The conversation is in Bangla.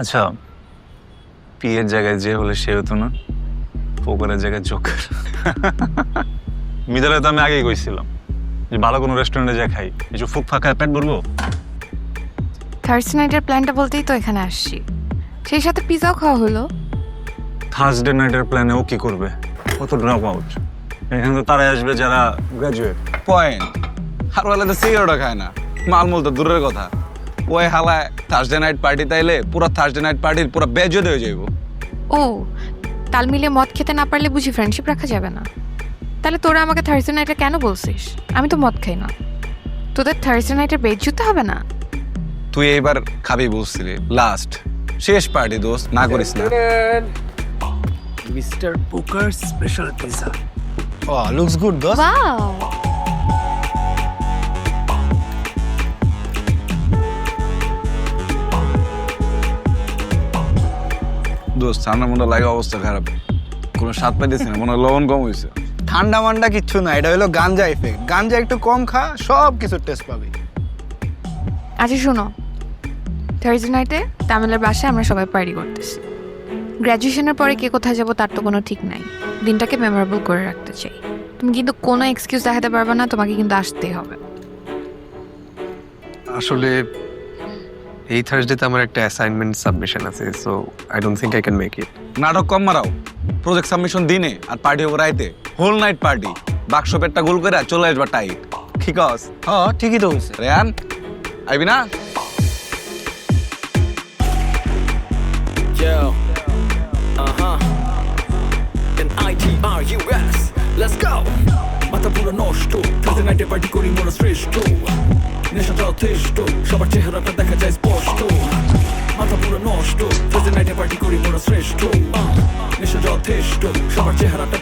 আচ্ছা পিয়ের জায়গায় যে হলে সে হতো না পোকারের জায়গায় জোকার। মিদালে তো আমি আগেই কইছিলাম যে ভালো কোনো রেস্টুরেন্টে যা খাই। কিছু ফুক ফাঁকা পেট বলব থার্সডে নাইটের প্ল্যানটা বলতেই তো এখানে আসছি। সেই সাথে পিজাও খাওয়া হলো। থার্সডে নাইটের প্ল্যানে ও কি করবে? ও তো ড্রপ আউট এখানে তো তারাই আসবে যারা গ্রাজুয়েট পয়েন্ট আর বলে তো সিগারেটও খায় না। মালমূল তো দূরের কথা। ওই হালায় থার্সডে নাইট পার্টি তাইলে পুরো থার্সডে নাইট পার্টির পুরো বেজত হয়ে যাইব। ও তাল মিলে মদ খেতে না পারলে বুঝি ফ্রেন্ডশিপ রাখা যাবে না। তাহলে তোরা আমাকে থার্সডে নাইটে কেন বলছিস? আমি তো মদ খাই না। তোদের থার্সডে নাইটের বেজ জুতে হবে না? তুই এইবার খাবি বলছিলি লাস্ট শেষ পার্টি দোস্ত না করিস না। Mister poker special pizza Oh, looks good dost. Wow দোস্ত ঠান্ডা মন্ডা লাগে অবস্থা খারাপ। কোনো স্বাদ পাইতেছি না মনে হয় লবণ কম হয়েছে ঠান্ডা মান্ডা কিচ্ছু না এটা হলো গাঞ্জা এফেক্ট গাঞ্জা একটু কম খা সব কিছু টেস্ট পাবি। আচ্ছা শোনো। থার্সডে নাইটে তামিলের বাসায় আমরা সবাই পার্টি করতেছি। গ্র্যাজুয়েশনের পরে কে কোথায় যাব তার তো কোনো ঠিক নাই। দিনটাকে মেমোরেবল করে রাখতে চাই। তুমি কিন্তু কোনো এক্সকিউজ দেখাতে পারবে না তোমাকে কিন্তু আসতেই হবে। আসলে এই থার্সডেতে আমার একটা অ্যাসাইনমেন্ট সাবমিশন আছে so I don't think I can make it নাটক কম মারাও। প্রজেক্ট সাবমিশন দিনে আর পার্টি হবে রাইতে। হোল নাইট পার্টি বাক্স পেটটা গোল করে চলে আসবা টাইট ঠিক আছে হ্যাঁ ঠিকই তো বলছে রেয়ান আইবি না? Yo. Uh huh. N I T R U S. Let's go. মাথা পুরো নষ্ট। ফ্রিজে নাইটে পার্টি করি মনে শ্রেষ্ঠ নেশা যথেষ্ট সবার চেহারাটা দেখা যায় স্পষ্ট। মাথা পুরো নষ্ট ফ্রিজে নাইটে পার্টি করি মনে শ্রেষ্ঠ। নেশা যথেষ্ট সবার চেহারাটা